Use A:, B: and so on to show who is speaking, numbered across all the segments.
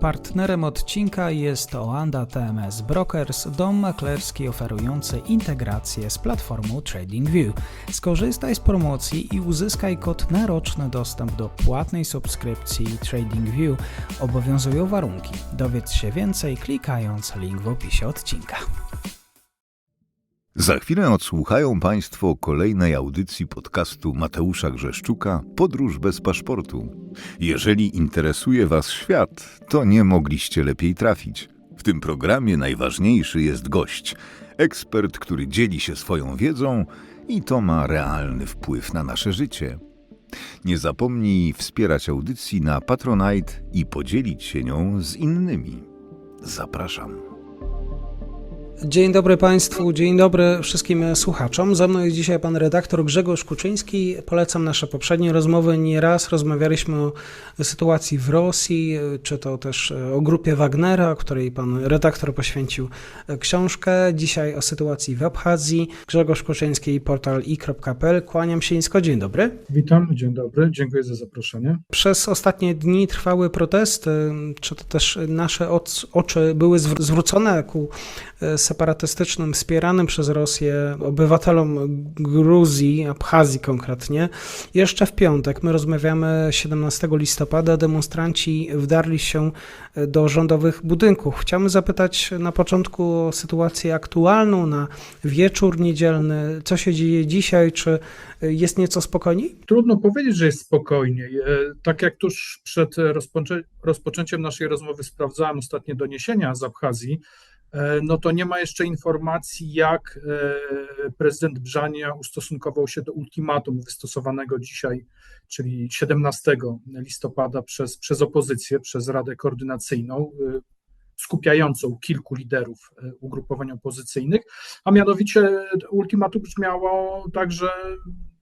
A: Partnerem odcinka jest Oanda TMS Brokers, dom maklerski oferujący integrację z platformą TradingView. Skorzystaj z promocji i uzyskaj kod na roczny dostęp do płatnej subskrypcji TradingView. Obowiązują warunki. Dowiedz się więcej klikając link w opisie odcinka.
B: Za chwilę odsłuchają Państwo kolejnej audycji podcastu Mateusza Grzeszczuka Podróż bez paszportu. Jeżeli interesuje Was świat, to nie mogliście lepiej trafić. W tym programie najważniejszy jest gość, ekspert, który dzieli się swoją wiedzą i to ma realny wpływ na nasze życie. Nie zapomnij wspierać audycji na Patronite i podzielić się nią z innymi. Zapraszam.
A: Dzień dobry Państwu, dzień dobry wszystkim słuchaczom. Ze mną jest dzisiaj pan redaktor Grzegorz Kuczyński. Polecam nasze poprzednie rozmowy. Nieraz rozmawialiśmy o sytuacji w Rosji, czy to też o grupie Wagnera, której pan redaktor poświęcił książkę. Dzisiaj o sytuacji w Abchazji. Grzegorz Kuczyński, portal i.pl. Kłaniam się nisko. Dzień dobry.
C: Witam, dzień dobry, dziękuję za zaproszenie.
A: Przez ostatnie dni trwały protesty, czy to też nasze oczy były zwrócone ku separatystycznym wspieranym przez Rosję obywatelom Gruzji, Abchazji konkretnie. Jeszcze w piątek, my rozmawiamy 17 listopada, demonstranci wdarli się do rządowych budynków. Chciałbym zapytać na początku o sytuację aktualną, na wieczór niedzielny. Co się dzieje dzisiaj? Czy jest nieco spokojniej?
C: Trudno powiedzieć, że jest spokojniej. E, tak jak tuż przed rozpoczę rozpoczęciem naszej rozmowy sprawdzałem ostatnie doniesienia z Abchazji, no to nie ma jeszcze informacji, jak e, prezydent Brzania ustosunkował się do ultimatum wystosowanego dzisiaj, czyli 17 listopada przez, przez opozycję, przez Radę Koordynacyjną, e, skupiającą kilku liderów ugrupowań opozycyjnych, a mianowicie ultimatum brzmiało tak, że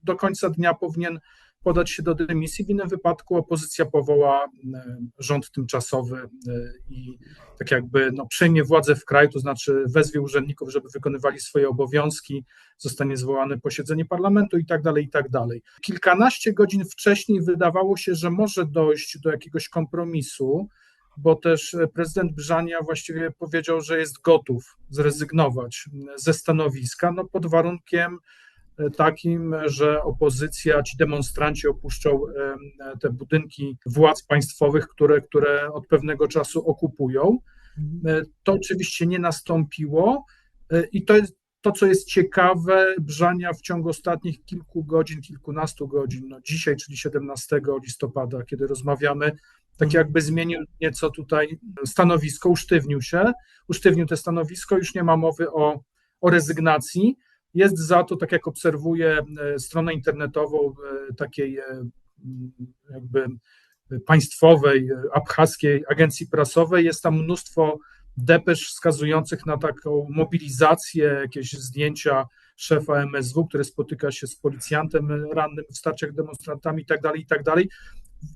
C: do końca dnia powinien podać się do dymisji. W innym wypadku opozycja powoła e, rząd tymczasowy e, i tak jakby no, przejmie władzę w kraju, to znaczy wezwie urzędników, żeby wykonywali swoje obowiązki, zostanie zwołane posiedzenie parlamentu i tak dalej, i tak dalej. Kilkanaście godzin wcześniej wydawało się, że może dojść do jakiegoś kompromisu, bo też prezydent Brzania właściwie powiedział, że jest gotów zrezygnować ze stanowiska, no pod warunkiem, takim, że opozycja, ci demonstranci opuszczą te budynki władz państwowych, które, które od pewnego czasu okupują. E, to oczywiście nie nastąpiło. E, i to jest to, co jest ciekawe, Brzania w ciągu ostatnich kilku godzin, kilkunastu godzin, no dzisiaj, czyli 17 listopada, kiedy rozmawiamy, tak jakby zmienił nieco tutaj stanowisko, usztywnił się, usztywnił te stanowisko, już nie ma mowy o, o rezygnacji, jest za to, tak jak obserwuję e, stronę internetową e, takiej e, jakby państwowej, abchaskiej agencji prasowej, jest tam mnóstwo depesz wskazujących na taką mobilizację, jakieś zdjęcia szefa MSW, który spotyka się z policjantem rannym w starciach demonstrantami itd., tak itd. Tak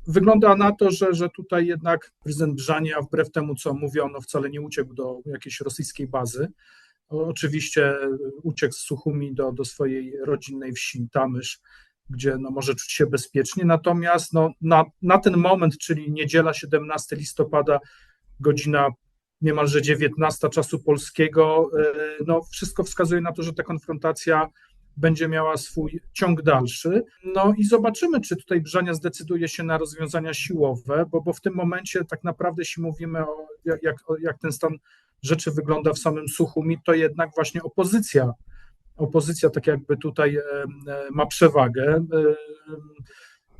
C: Wygląda na to, że, że tutaj jednak prezydent Brzania, wbrew temu, co mówiono, wcale nie uciekł do jakiejś rosyjskiej bazy, Oczywiście uciekł z Suchumi do, do swojej rodzinnej wsi Tamysz, gdzie no, może czuć się bezpiecznie. Natomiast no, na, na ten moment, czyli niedziela 17 listopada, godzina niemalże 19 czasu polskiego, e, no, wszystko wskazuje na to, że ta konfrontacja będzie miała swój ciąg dalszy. No i zobaczymy, czy tutaj Brzania zdecyduje się na rozwiązania siłowe, bo, bo w tym momencie tak naprawdę, jeśli mówimy o jak, jak ten stan rzeczy wygląda w samym Suchumi, to jednak właśnie opozycja, opozycja tak jakby tutaj ma przewagę.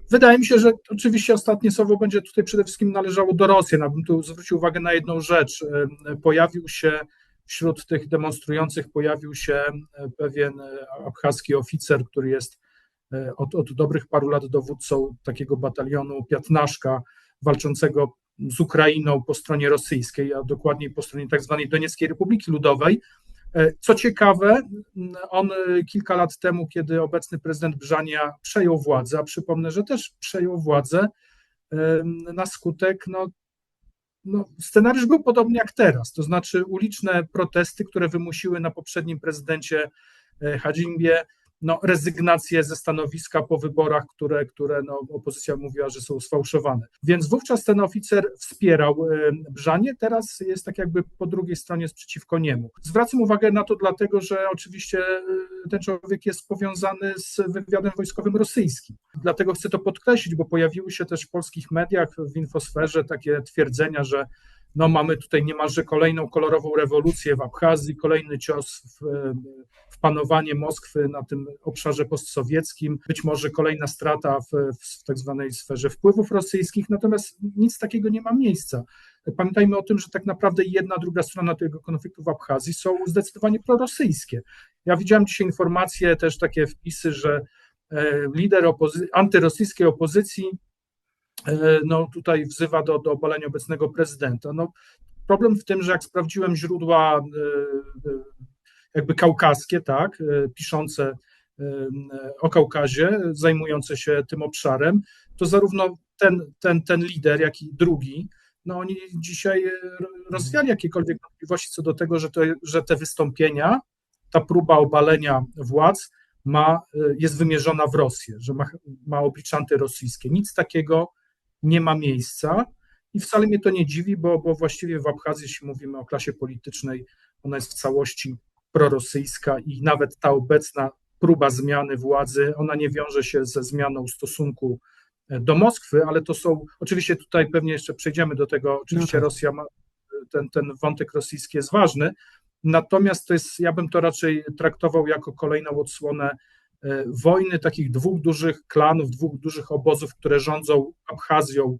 C: Wydaje mi się, że oczywiście ostatnie słowo będzie tutaj przede wszystkim należało do Rosji. Ja bym tu zwrócił uwagę na jedną rzecz. Pojawił się wśród tych demonstrujących pojawił się pewien abchaski oficer, który jest od, od dobrych paru lat dowódcą takiego batalionu Piatnaszka walczącego z Ukrainą po stronie rosyjskiej, a dokładniej po stronie tak zwanej Donieckiej Republiki Ludowej. E, co ciekawe, on kilka lat temu, kiedy obecny prezydent Brzania przejął władzę, a przypomnę, że też przejął władzę na skutek, no, no, scenariusz był podobny jak teraz, to znaczy uliczne protesty, które wymusiły na poprzednim prezydencie e, Hadzimbie no, rezygnację ze stanowiska po wyborach, które, które no, opozycja mówiła, że są sfałszowane. Więc wówczas ten oficer wspierał Brzanie, teraz jest tak jakby po drugiej stronie przeciwko niemu. Zwracam uwagę na to dlatego, że oczywiście ten człowiek jest powiązany z wywiadem wojskowym rosyjskim. Dlatego chcę to podkreślić, bo pojawiły się też w polskich mediach, w infosferze takie twierdzenia, że no mamy tutaj niemalże kolejną kolorową rewolucję w Abchazji, kolejny cios w, w panowanie Moskwy na tym obszarze postsowieckim, być może kolejna strata w, w tak zwanej sferze wpływów rosyjskich, natomiast nic takiego nie ma miejsca. Pamiętajmy o tym, że tak naprawdę jedna, druga strona tego konfliktu w Abchazji są zdecydowanie prorosyjskie. Ja widziałem dzisiaj informacje, też takie wpisy, że e, lider opozy- antyrosyjskiej opozycji no tutaj wzywa do, do obalenia obecnego prezydenta. No, problem w tym, że jak sprawdziłem źródła e, e, jakby kaukaskie, tak, piszące o Kaukazie, zajmujące się tym obszarem, to zarówno ten, ten, ten lider, jak i drugi, no oni dzisiaj rozwiali jakiekolwiek wątpliwości co do tego, że, to, że te wystąpienia, ta próba obalenia władz ma, jest wymierzona w Rosję, że ma, ma oblicze antyrosyjskie. Nic takiego nie ma miejsca. I wcale mnie to nie dziwi, bo, bo właściwie w Abchazji, jeśli mówimy o klasie politycznej, ona jest w całości prorosyjska i nawet ta obecna próba zmiany władzy, ona nie wiąże się ze zmianą stosunku e, do Moskwy, ale to są, oczywiście tutaj pewnie jeszcze przejdziemy do tego, oczywiście no. Rosja ma, ten, ten wątek rosyjski jest ważny, natomiast to jest, ja bym to raczej traktował jako kolejną odsłonę E, wojny takich dwóch dużych klanów, dwóch dużych obozów, które rządzą Abchazją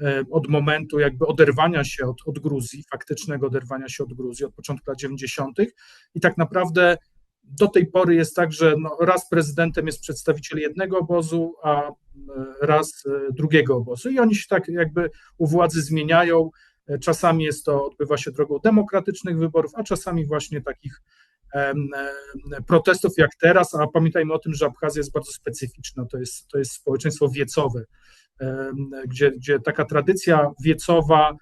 C: e, od momentu jakby oderwania się od, od Gruzji, faktycznego oderwania się od Gruzji od początku lat 90. I tak naprawdę do tej pory jest tak, że no raz prezydentem jest przedstawiciel jednego obozu, a e, raz drugiego obozu. I oni się tak jakby u władzy zmieniają. Czasami jest to, odbywa się drogą demokratycznych wyborów, a czasami właśnie takich protestów jak teraz, a pamiętajmy o tym, że Abchazja jest bardzo specyficzna, to jest, to jest społeczeństwo wiecowe, gdzie, gdzie taka tradycja wiecowa,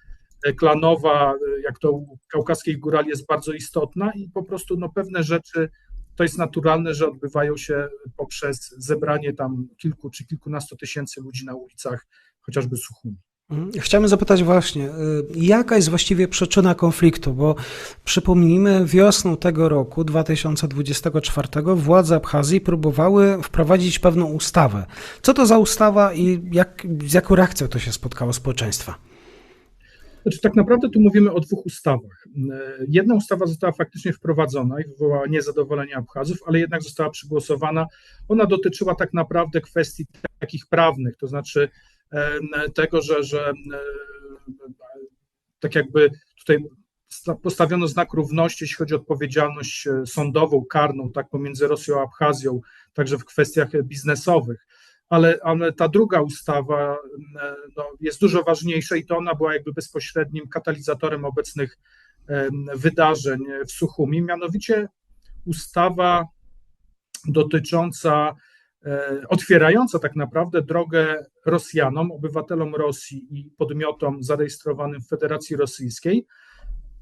C: e, klanowa, e, jak to u kaukaskiej górali jest bardzo istotna i po prostu no, pewne rzeczy to jest naturalne, że odbywają się poprzez zebranie tam kilku czy kilkunastu tysięcy ludzi na ulicach chociażby Suchumi.
A: Mhm. Chciałem zapytać właśnie, y, jaka jest właściwie przyczyna konfliktu, bo przypomnijmy, wiosną tego roku, 2024, władze Abchazji próbowały wprowadzić pewną ustawę. Co to za ustawa i jak, z jaką reakcją to się spotkało społeczeństwa?
C: Znaczy, tak naprawdę tu mówimy o dwóch ustawach. Y, jedna ustawa została faktycznie wprowadzona i wywołała niezadowolenie Abchazów, ale jednak została przegłosowana. Ona dotyczyła tak naprawdę kwestii takich prawnych, to znaczy tego, że, że tak jakby tutaj postawiono znak równości, jeśli chodzi o odpowiedzialność e, sądową, karną, tak pomiędzy Rosją a Abchazją, także w kwestiach biznesowych. Ale, ale ta druga ustawa no, jest dużo ważniejsza i to ona była jakby bezpośrednim katalizatorem obecnych wydarzeń w Suchumi, mianowicie ustawa dotycząca E, otwierająca tak naprawdę drogę Rosjanom, obywatelom Rosji i podmiotom zarejestrowanym w Federacji Rosyjskiej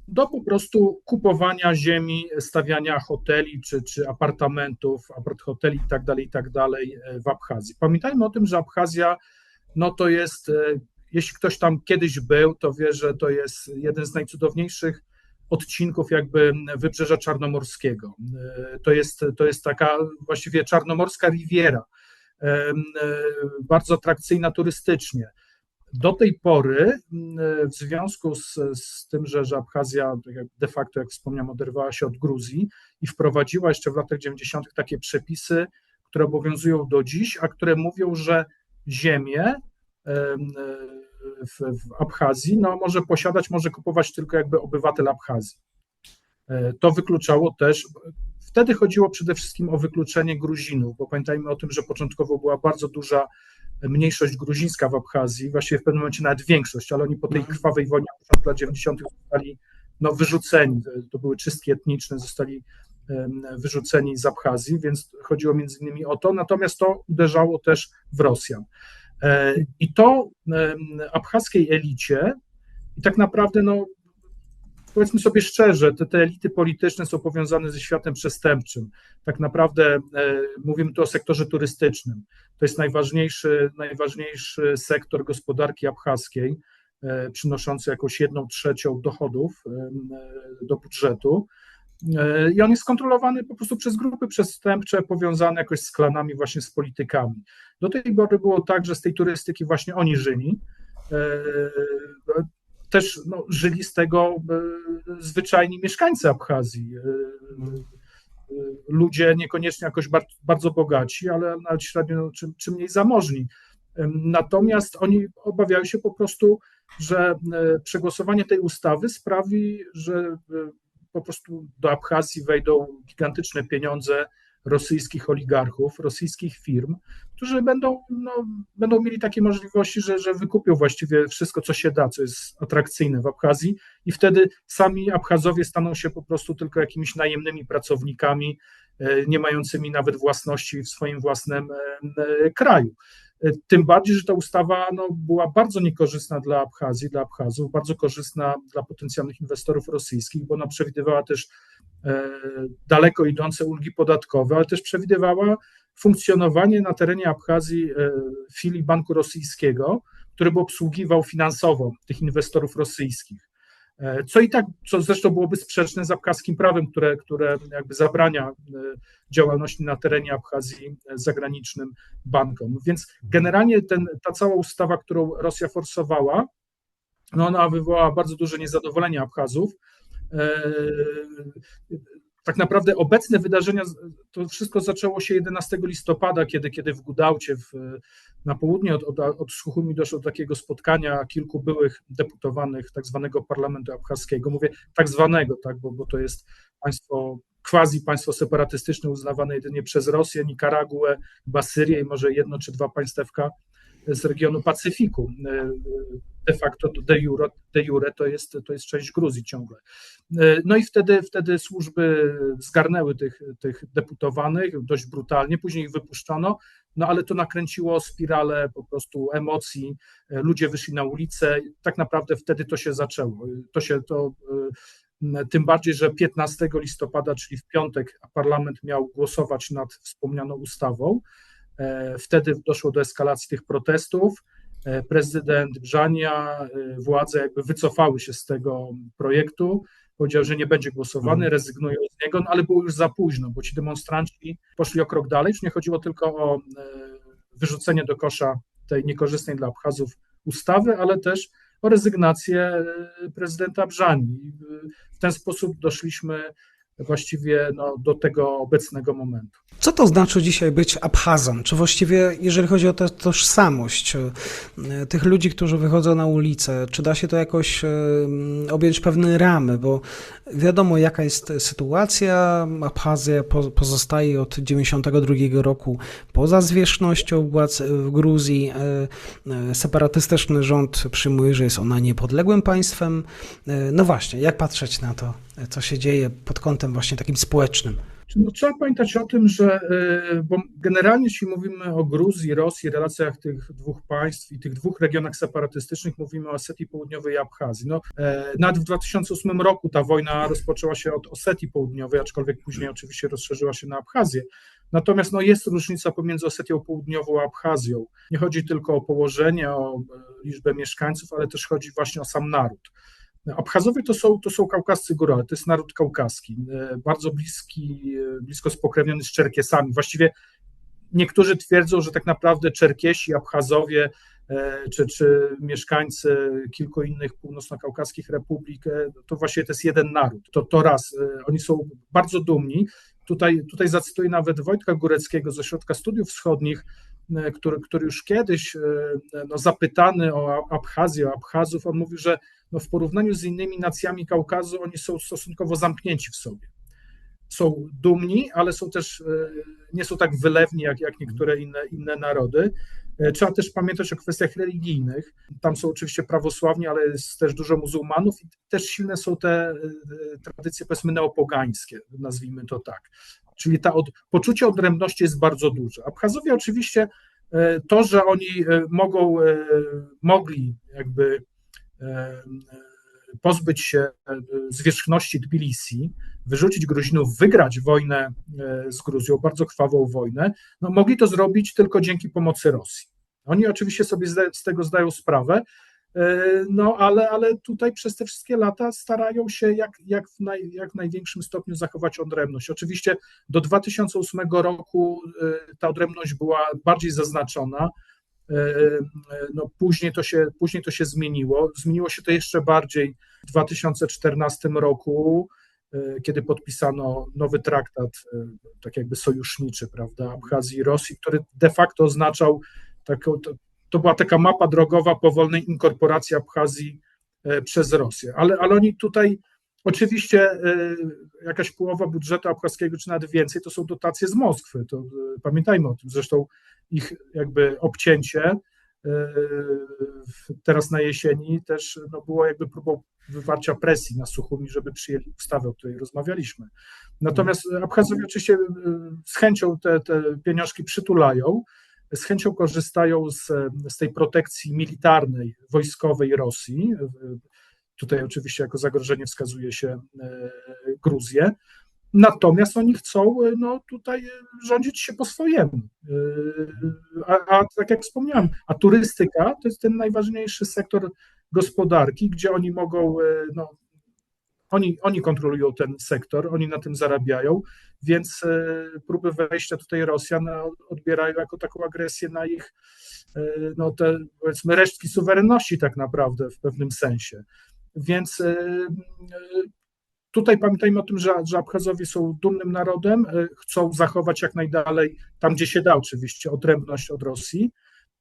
C: do po prostu kupowania ziemi, stawiania hoteli czy, czy apartamentów, apart hoteli i tak dalej, i tak e, w Abchazji. Pamiętajmy o tym, że Abchazja no to jest, e, jeśli ktoś tam kiedyś był, to wie, że to jest jeden z najcudowniejszych odcinków jakby wybrzeża czarnomorskiego. E, to jest, to jest taka właściwie czarnomorska riviera, e, e, bardzo atrakcyjna turystycznie. Do tej pory, w związku z, z tym, że, że Abchazja tak de facto, jak wspomniałem, oderwała się od Gruzji i wprowadziła jeszcze w latach 90. takie przepisy, które obowiązują do dziś, a które mówią, że ziemię w, w Abchazji, no może posiadać, może kupować tylko jakby obywatel Abchazji. E, to wykluczało też, wtedy chodziło przede wszystkim o wykluczenie Gruzinów, bo pamiętajmy o tym, że początkowo była bardzo duża mniejszość gruzińska w Abchazji, właściwie w pewnym momencie nawet większość, ale oni po tej mhm. krwawej wojnie w początku lat 90. zostali no, wyrzuceni, to były czystki etniczne, zostali wyrzuceni z Abchazji, więc chodziło między innymi o to, natomiast to uderzało też w Rosjan. E, I to abchaskiej elicie, i tak naprawdę no, powiedzmy sobie szczerze, te, te elity polityczne są powiązane ze światem przestępczym. Tak naprawdę e, mówimy tu o sektorze turystycznym. To jest najważniejszy, najważniejszy sektor gospodarki abchaskiej, e, przynoszący jakąś jedną trzecią dochodów do budżetu. E, I on jest kontrolowany po prostu przez grupy przestępcze powiązane jakoś z klanami, właśnie z politykami. Do tej pory było tak, że z tej turystyki właśnie oni żyli. E, też no, żyli z tego e, zwyczajni mieszkańcy Abchazji. Ludzie niekoniecznie jakoś bardzo, bogaci, ale nawet średnio no, czy, czy mniej zamożni. Natomiast oni obawiają się po prostu, że przegłosowanie tej ustawy sprawi, że po prostu do Abchazji wejdą gigantyczne pieniądze rosyjskich oligarchów, rosyjskich firm, którzy będą, no, będą mieli takie możliwości, że, że wykupią właściwie wszystko, co się da, co jest atrakcyjne w Abchazji, i wtedy sami Abchazowie staną się po prostu tylko jakimiś najemnymi pracownikami, e, nie mającymi nawet własności w swoim własnym e, e, kraju. Tym bardziej, że ta ustawa no, była bardzo niekorzystna dla Abchazji, dla Abchazów, bardzo korzystna dla potencjalnych inwestorów rosyjskich, bo ona przewidywała też e, daleko idące ulgi podatkowe, ale też przewidywała funkcjonowanie na terenie Abchazji e, filii Banku Rosyjskiego, który by obsługiwał finansowo tych inwestorów rosyjskich. E, co i tak, co zresztą byłoby sprzeczne z abchazkim prawem, które, które jakby zabrania e, działalności na terenie Abchazji e, zagranicznym bankom. Więc generalnie ten, ta cała ustawa, którą Rosja forsowała, no ona wywołała bardzo duże niezadowolenie Abchazów tak naprawdę obecne wydarzenia, to wszystko zaczęło się 11 listopada, kiedy, kiedy w Gudałcie w, na południe od, od, od Szuchumi doszło do takiego spotkania kilku byłych deputowanych tak zwanego parlamentu abchaskiego. Mówię tak zwanego, tak, bo, bo to jest państwo, quasi państwo separatystyczne uznawane jedynie przez Rosję, Nikaraguę, Basyrię i może jedno czy dwa państewka z regionu Pacyfiku. De facto de jure, de jure to, jest, to jest część Gruzji ciągle. No i wtedy, wtedy służby zgarnęły tych, tych deputowanych dość brutalnie, później ich wypuszczono, no ale to nakręciło spiralę po prostu emocji, ludzie wyszli na ulicę, tak naprawdę wtedy to się zaczęło. To się to tym bardziej, że 15 listopada, czyli w piątek, parlament miał głosować nad wspomnianą ustawą. E, wtedy doszło do eskalacji tych protestów. E, prezydent Brzania, e, władze jakby wycofały się z tego projektu. Powiedział, że nie będzie głosowany, mhm. rezygnują z niego, no ale było już za późno, bo ci demonstranci poszli o krok dalej. Już nie chodziło tylko o wyrzucenie do kosza tej niekorzystnej dla Abchazów ustawy, ale też o rezygnację prezydenta Brzani. W ten sposób doszliśmy właściwie no, do tego obecnego momentu.
A: Co to znaczy dzisiaj być Abchazem? Czy właściwie, jeżeli chodzi o tę tożsamość e, tych ludzi, którzy wychodzą na ulicę, czy da się to jakoś e, objąć pewne ramy? Bo wiadomo, jaka jest sytuacja. Abchazja pozostaje od 1992 roku poza zwierzchnością władz w Gruzji. E, separatystyczny rząd przyjmuje, że jest ona niepodległym państwem. No właśnie, jak patrzeć na to, co się dzieje pod kątem właśnie takim społecznym?
C: No, trzeba pamiętać o tym, że e, bo generalnie jeśli mówimy o Gruzji, Rosji, relacjach tych dwóch państw i tych dwóch regionach separatystycznych, mówimy o Osetii Południowej i Abchazji. No, e, nawet w 2008 roku ta wojna rozpoczęła się od Osetii Południowej, aczkolwiek później oczywiście rozszerzyła się na Abchazję. Natomiast no, jest różnica pomiędzy Osetią Południową a Abchazją. Nie chodzi tylko o położenie, o e, liczbę mieszkańców, ale też chodzi właśnie o sam naród. Abchazowie to są, to są kaukascy górale, to jest naród kaukaski, e, bardzo bliski, e, blisko spokrewniony z Czerkiesami. Właściwie niektórzy twierdzą, że tak naprawdę Czerkiesi, Abchazowie e, czy, czy mieszkańcy kilku innych północno-kaukaskich republik, to właściwie to jest jeden naród. To, to raz, oni są bardzo dumni. Tutaj, tutaj zacytuję nawet Wojtka Góreckiego ze Środka Studiów Wschodnich, który, który już kiedyś no, zapytany o Abchazję, o Abchazów, on mówił, że no w porównaniu z innymi nacjami Kaukazu oni są stosunkowo zamknięci w sobie. Są dumni, ale są też, e, nie są tak wylewni jak, jak niektóre inne, inne narody. E, trzeba też pamiętać o kwestiach religijnych. Tam są oczywiście prawosławni, ale jest też dużo muzułmanów i też silne są te e, tradycje, powiedzmy, neopogańskie, nazwijmy to tak. Czyli ta od, poczucie odrębności jest bardzo duże. Abchazowie oczywiście to, że oni mogą, mogli jakby pozbyć się zwierzchności Tbilisi, wyrzucić Gruzinów, wygrać wojnę z Gruzją, bardzo krwawą wojnę, no mogli to zrobić tylko dzięki pomocy Rosji. Oni oczywiście sobie z tego zdają sprawę, no ale, ale tutaj przez te wszystkie lata starają się jak, jak, w naj, jak największym stopniu zachować odrębność. Oczywiście do 2008 roku ta odrębność była bardziej zaznaczona, no później to, się, później to się zmieniło. Zmieniło się to jeszcze bardziej w 2014 roku, kiedy podpisano nowy traktat, tak jakby sojuszniczy, prawda, Abchazji i Rosji, który de facto oznaczał taką, to, to była taka mapa drogowa powolnej inkorporacji Abchazji przez Rosję. Ale, ale oni tutaj, oczywiście jakaś połowa budżetu abchazkiego, czy nawet więcej, to są dotacje z Moskwy. To pamiętajmy o tym. Zresztą ich jakby obcięcie teraz na jesieni też no, było jakby próbą wywarcia presji na Suchumi, żeby przyjęli ustawę, o której rozmawialiśmy. Natomiast Abchazowie oczywiście z chęcią te, te pieniążki przytulają, z chęcią korzystają z, z tej protekcji militarnej, wojskowej Rosji. Tutaj oczywiście jako zagrożenie wskazuje się Gruzję. Natomiast oni chcą no, tutaj rządzić się po swojemu. A, a, tak jak wspomniałem, a turystyka to jest ten najważniejszy sektor gospodarki, gdzie oni mogą, no, oni, oni kontrolują ten sektor, oni na tym zarabiają, więc próby wejścia tutaj Rosjan odbierają jako taką agresję na ich, no te powiedzmy resztki suwerenności tak naprawdę w pewnym sensie. Więc Tutaj pamiętajmy o tym, że, że Abchazowie są dumnym narodem, chcą zachować jak najdalej, tam gdzie się da oczywiście, odrębność od Rosji.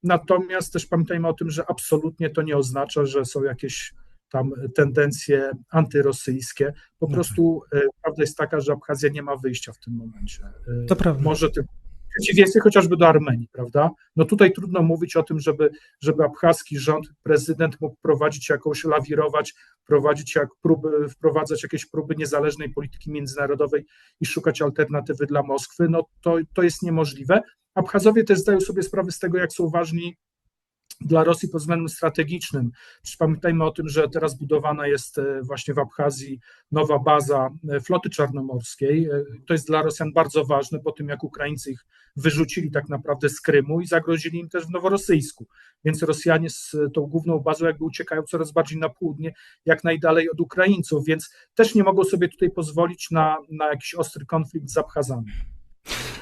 C: Natomiast też pamiętajmy o tym, że absolutnie to nie oznacza, że są jakieś tam tendencje antyrosyjskie. Po
A: No
C: prostu prawda jest taka, że Abchazja nie ma wyjścia w tym momencie.
A: To prawda.
C: Może tylko przeciwieństwie chociażby do Armenii, prawda? No tutaj trudno mówić o tym, żeby, żeby abchaski rząd, prezydent mógł prowadzić jakąś, lawirować, prowadzić jak próby, wprowadzać jakieś próby niezależnej polityki międzynarodowej i szukać alternatywy dla Moskwy, no to, to jest niemożliwe. Abchazowie też zdają sobie sprawę z tego, jak są ważni dla Rosji pod względem strategicznym. Pamiętajmy o tym, że teraz budowana jest właśnie w Abchazji nowa baza floty czarnomorskiej. To jest dla Rosjan bardzo ważne po tym, jak Ukraińcy ich wyrzucili tak naprawdę z Krymu i zagrozili im też w Noworosyjsku. Więc Rosjanie z tą główną bazą jakby uciekają coraz bardziej na południe, jak najdalej od Ukraińców, więc też nie mogą sobie tutaj pozwolić na, na jakiś ostry konflikt z Abchazami.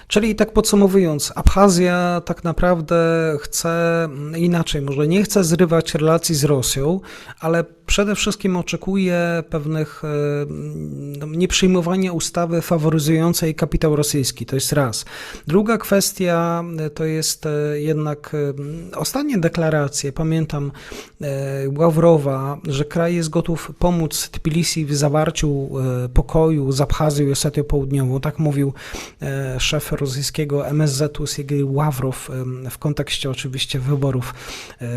A: Czyli tak podsumowując, Abchazja tak naprawdę chce inaczej, może nie chce zrywać relacji z Rosją, ale przede wszystkim oczekuje pewnych no, nieprzyjmowania ustawy faworyzującej kapitał rosyjski. To jest raz. Druga kwestia to jest jednak ostatnie deklaracje. Pamiętam Ławrowa, że kraj jest gotów pomóc Tbilisi w zawarciu pokoju z Abchazją i Osetią Południową. Tak mówił szef rosyjskiego MSZ-u Siergiej Ławrow w kontekście oczywiście wyborów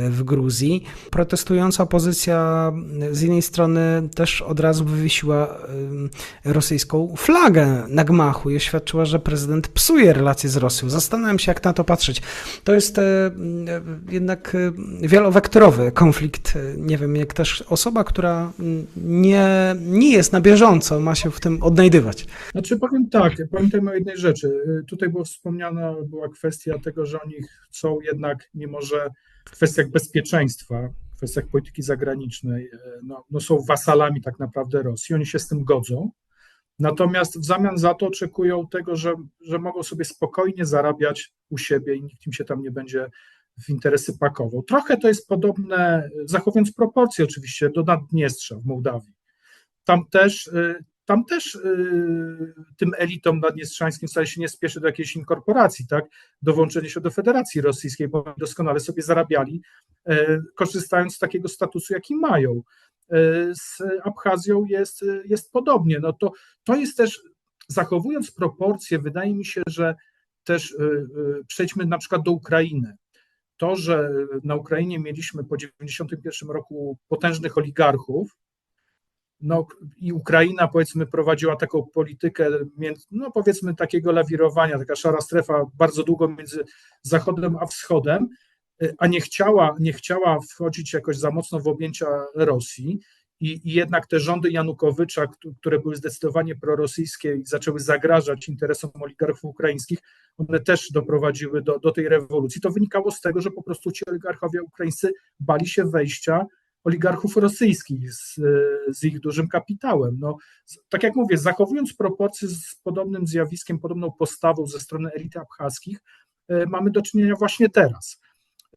A: w Gruzji. Protestująca opozycja z jednej strony też od razu wywiesiła rosyjską flagę na gmachu i oświadczyła, że prezydent psuje relacje z Rosją. Zastanawiam się, jak na to patrzeć. To jest jednak wielowektorowy konflikt. Nie wiem, jak też osoba, która nie, nie jest na bieżąco, ma się w tym odnajdywać.
C: Znaczy powiem tak, pamiętajmy o jednej rzeczy. Tutaj była wspomniana była kwestia tego, że oni chcą jednak, mimo że w kwestiach bezpieczeństwa, kwestiach polityki zagranicznej, no, no są wasalami tak naprawdę Rosji, oni się z tym godzą. Natomiast w zamian za to oczekują tego, że, że mogą sobie spokojnie zarabiać u siebie i nikt im się tam nie będzie w interesy pakował. Trochę to jest podobne, zachowując proporcje oczywiście, do Naddniestrza w Mołdawii. Tam też tam też y, tym elitom naddniestrzańskim wcale się nie spieszy do jakiejś inkorporacji, tak, do włączenia się do Federacji Rosyjskiej, bo doskonale sobie zarabiali, y, korzystając z takiego statusu, jaki mają. Y, z Abchazją jest, jest podobnie. No to, to jest też, zachowując proporcje, wydaje mi się, że też przejdźmy na przykład do Ukrainy. To, że na Ukrainie mieliśmy po 1991 roku potężnych oligarchów, no i Ukraina powiedzmy prowadziła taką politykę, no powiedzmy takiego lawirowania, taka szara strefa bardzo długo między Zachodem a Wschodem, a nie chciała, nie chciała wchodzić jakoś za mocno w objęcia Rosji i, i jednak te rządy Janukowycza, któ- które były zdecydowanie prorosyjskie i zaczęły zagrażać interesom oligarchów ukraińskich, one też doprowadziły do, do tej rewolucji. To wynikało z tego, że po prostu ci oligarchowie ukraińscy bali się wejścia oligarchów rosyjskich z, z ich dużym kapitałem. No, tak jak mówię, zachowując proporcje z podobnym zjawiskiem, podobną postawą ze strony elity abchaskich, e, mamy do czynienia właśnie teraz.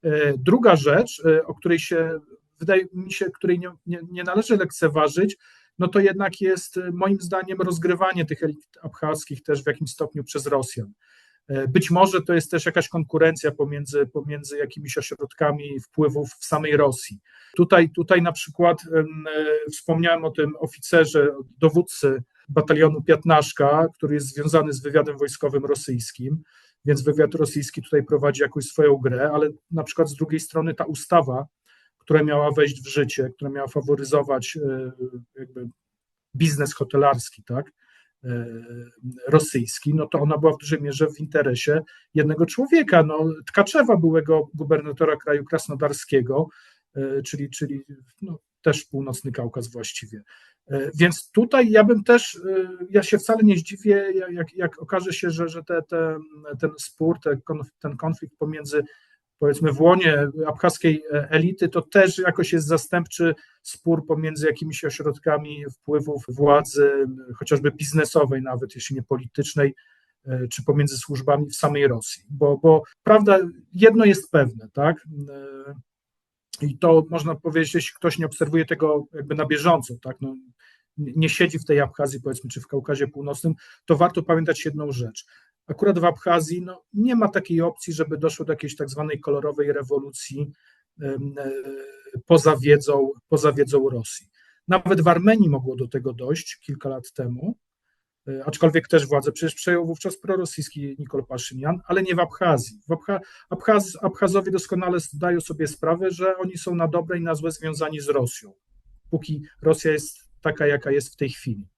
C: E, Druga rzecz, e, o której się wydaje mi się, której nie, nie, nie należy lekceważyć, no to jednak jest moim zdaniem rozgrywanie tych elit abchaskich też w jakimś stopniu przez Rosjan. E, Być może to jest też jakaś konkurencja pomiędzy, pomiędzy jakimiś ośrodkami wpływów w samej Rosji. Tutaj, tutaj na przykład e, wspomniałem o tym oficerze, dowódcy batalionu Piatnaszka, który jest związany z wywiadem wojskowym rosyjskim, więc wywiad rosyjski tutaj prowadzi jakąś swoją grę, ale na przykład z drugiej strony ta ustawa, która miała wejść w życie, która miała faworyzować e, biznes hotelarski, tak, rosyjski, no to ona była w dużej mierze w interesie jednego człowieka, no, Tkaczewa, byłego gubernatora kraju krasnodarskiego, e, czyli, czyli no, też północny Kaukaz właściwie. E, Więc tutaj ja bym też, e, ja się wcale nie zdziwię, jak, jak okaże się, że, że te, te, ten spór, te, ten konflikt pomiędzy powiedzmy w łonie abchaskiej e, elity, to też jakoś jest zastępczy spór pomiędzy jakimiś ośrodkami wpływów władzy, chociażby biznesowej nawet, jeśli nie politycznej, e, czy pomiędzy służbami w samej Rosji. Bo, bo prawda, jedno jest pewne, tak? E, I to można powiedzieć, jeśli ktoś nie obserwuje tego jakby na bieżąco, tak? No, nie nie siedzi w tej Abchazji, powiedzmy, czy w Kaukazie Północnym, to warto pamiętać jedną rzecz. Akurat w Abchazji no, nie ma takiej opcji, żeby doszło do jakiejś tak zwanej kolorowej rewolucji e, poza wiedzą, poza wiedzą Rosji. Nawet w Armenii mogło do tego dojść kilka lat temu, e, aczkolwiek też władzę przecież przejął wówczas prorosyjski Nikol Paszynian, ale nie w Abchazji. W Abcha, Abchaz, Abchazowie doskonale zdają sobie sprawę, że oni są na dobre i na złe związani z Rosją, póki Rosja jest taka, jaka jest w tej chwili.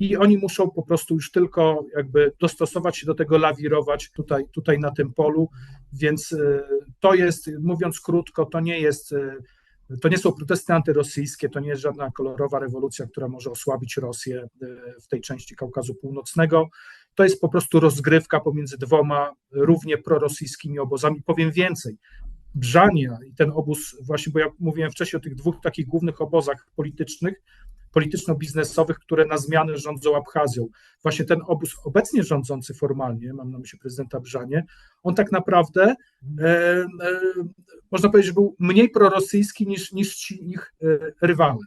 C: I oni muszą po prostu już tylko jakby dostosować się do tego, lawirować tutaj, tutaj na tym polu, więc e, to jest, mówiąc krótko, to nie jest, e, to nie są protesty antyrosyjskie, to nie jest żadna kolorowa rewolucja, która może osłabić Rosję e, w tej części Kaukazu Północnego. To jest po prostu rozgrywka pomiędzy dwoma równie prorosyjskimi obozami. Powiem więcej, Brzania i ten obóz, właśnie, bo ja mówiłem wcześniej o tych dwóch takich głównych obozach politycznych, polityczno-biznesowych, które na zmianę rządzą Abchazją. Właśnie ten obóz obecnie rządzący formalnie, mam na myśli prezydenta Brzanie, on tak naprawdę e, e, można powiedzieć, był mniej prorosyjski niż, niż ci ich e, rywale.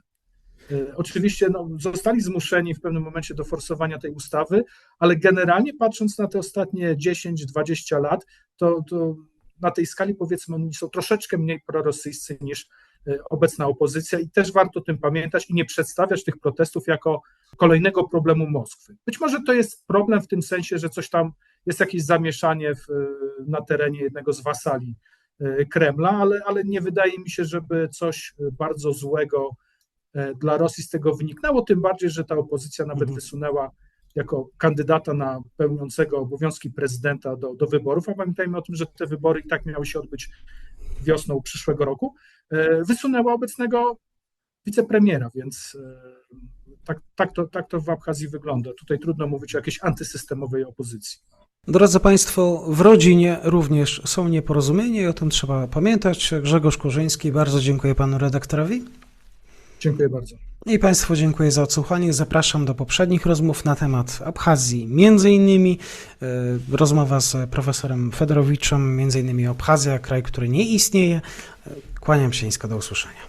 C: E, Oczywiście no, zostali zmuszeni w pewnym momencie do forsowania tej ustawy, ale generalnie patrząc na te ostatnie 10-20 lat, to, to na tej skali powiedzmy oni są troszeczkę mniej prorosyjscy niż obecna opozycja i też warto o tym pamiętać i nie przedstawiać tych protestów jako kolejnego problemu Moskwy. Być może to jest problem w tym sensie, że coś tam jest jakieś zamieszanie w, na terenie jednego z wasali e, Kremla, ale, ale nie wydaje mi się, żeby coś bardzo złego dla Rosji z tego wyniknęło, tym bardziej, że ta opozycja nawet
A: Mhm.
C: wysunęła jako kandydata na pełniącego obowiązki prezydenta do, do wyborów, a pamiętajmy o tym, że te wybory i tak miały się odbyć wiosną przyszłego roku, e, wysunęła obecnego wicepremiera, więc e, tak, tak, to, tak to w Abchazji wygląda. Tutaj trudno mówić o jakiejś antysystemowej opozycji.
A: Drodzy Państwo, w rodzinie również są nieporozumienia i o tym trzeba pamiętać. Grzegorz Kurzyński, bardzo dziękuję Panu redaktorowi.
C: Dziękuję bardzo.
A: I Państwu dziękuję za odsłuchanie. Zapraszam do poprzednich rozmów na temat Abchazji. Między innymi e, rozmowa z profesorem Fedorowiczem, między innymi Abchazja, kraj, który nie istnieje. E, Kłaniam się nisko, do usłyszenia.